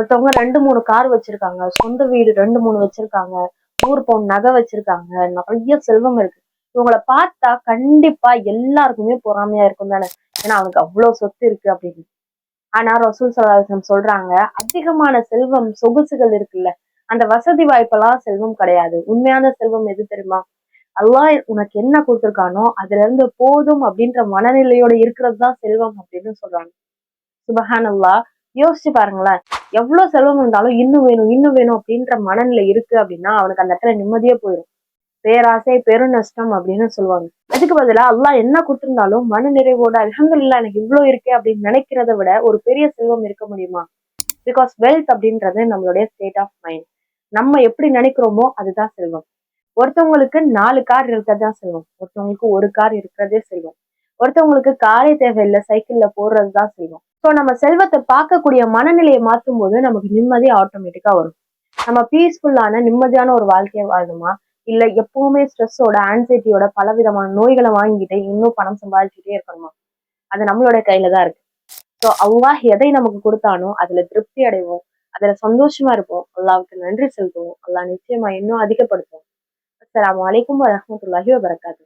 ஒருத்தவங்க ரெண்டு மூணு கார் வச்சிருக்காங்க சொந்த வீடு ரெண்டு மூணு வச்சிருக்காங்க நூறு பவுன் நகை வச்சிருக்காங்க நிறைய செல்வம் இருக்கு. இவங்களை பார்த்தா கண்டிப்பா எல்லாருக்குமே பொறாமையா இருக்கும் தானே? ஏன்னா அவனுக்கு அவ்வளவு சொத்து இருக்கு அப்படின்னு. ஆனா ரசூல் சலாசம் சொல்றாங்க அதிகமான செல்வம் சொகுசுகள் இருக்குல்ல அந்த வசதி வாய்ப்பெல்லாம் செல்வம் கிடையாது. உண்மையான செல்வம் எது தெரியுமா? அல்லாஹ் உனக்கு என்ன கொடுத்துருக்கானோ அதுல இருந்து போதும் அப்படின்ற மனநிலையோட இருக்கிறது தான் செல்வம் அப்படின்னு சொல்றாங்க. சுபஹான் அல்லாஹ் யோசிச்சு பாருங்களேன். எவ்வளவு செல்வம் இருந்தாலும் இன்னும் வேணும் இன்னும் வேணும் அப்படின்ற மனநிலை இருக்கு அப்படின்னா அவனுக்கு அந்த இடத்துல நிம்மதியே போயிடும் பேராசை பெருநஷ்டம் அப்படின்னு சொல்லுவாங்க. அதுக்கு பதிலா அல்லாஹ் என்ன கொடுத்திருந்தாலும் மன நிறைவோட அலமதுல்லா எனக்கு இவ்வளவு இருக்கே அப்படின்னு நினைக்கிறத விட ஒரு பெரிய செல்வம் இருக்க முடியுமா? பிகாஸ் வெல்த் அப்படின்றது நம்மளுடைய ஸ்டேட் ஆஃப் மைண்ட் நம்ம எப்படி நினைக்கிறோமோ அதுதான் செல்வம். ஒருத்தவங்களுக்கு நாலு கார் இருக்கிறது தான் செல்வம். ஒருத்தவங்களுக்கு ஒரு கார் இருக்கிறதே செல்வம். ஒருத்தவங்களுக்கு காரே தேவையில்லை சைக்கிள்ல போடுறது தான் செய்வோம். ஸோ நம்ம செல்வத்தை பார்க்கக்கூடிய மனநிலையை மாற்றும் போது நமக்கு நிம்மதி ஆட்டோமேட்டிக்கா வரும். நம்ம பீஸ்ஃபுல்லான நிம்மதியான ஒரு வாழ்க்கையை வாழணுமா? இல்ல எப்பவுமே ஸ்ட்ரெஸ்ஸோட ஆன்சைட்டியோட பலவிதமான நோய்களை வாங்கிட்டு இன்னும் பணம் சம்பாதிச்சுட்டே இருக்கணுமா? அது நம்மளோட கையில தான் இருக்கு. ஸோ அல்லாஹ் எதை நமக்கு கொடுத்தானோ அதுல திருப்தி அடைவோம். அதுல சந்தோஷமா இருப்போம். அல்லாவுக்கு நன்றி செலுத்துவோம். அல்லாஹ் நிச்சயமா இன்னும் அதிகப்படுத்துவோம் அஸ்லாம் வலைக்கம் வரமத்துல்லாஹி வபரகாத்து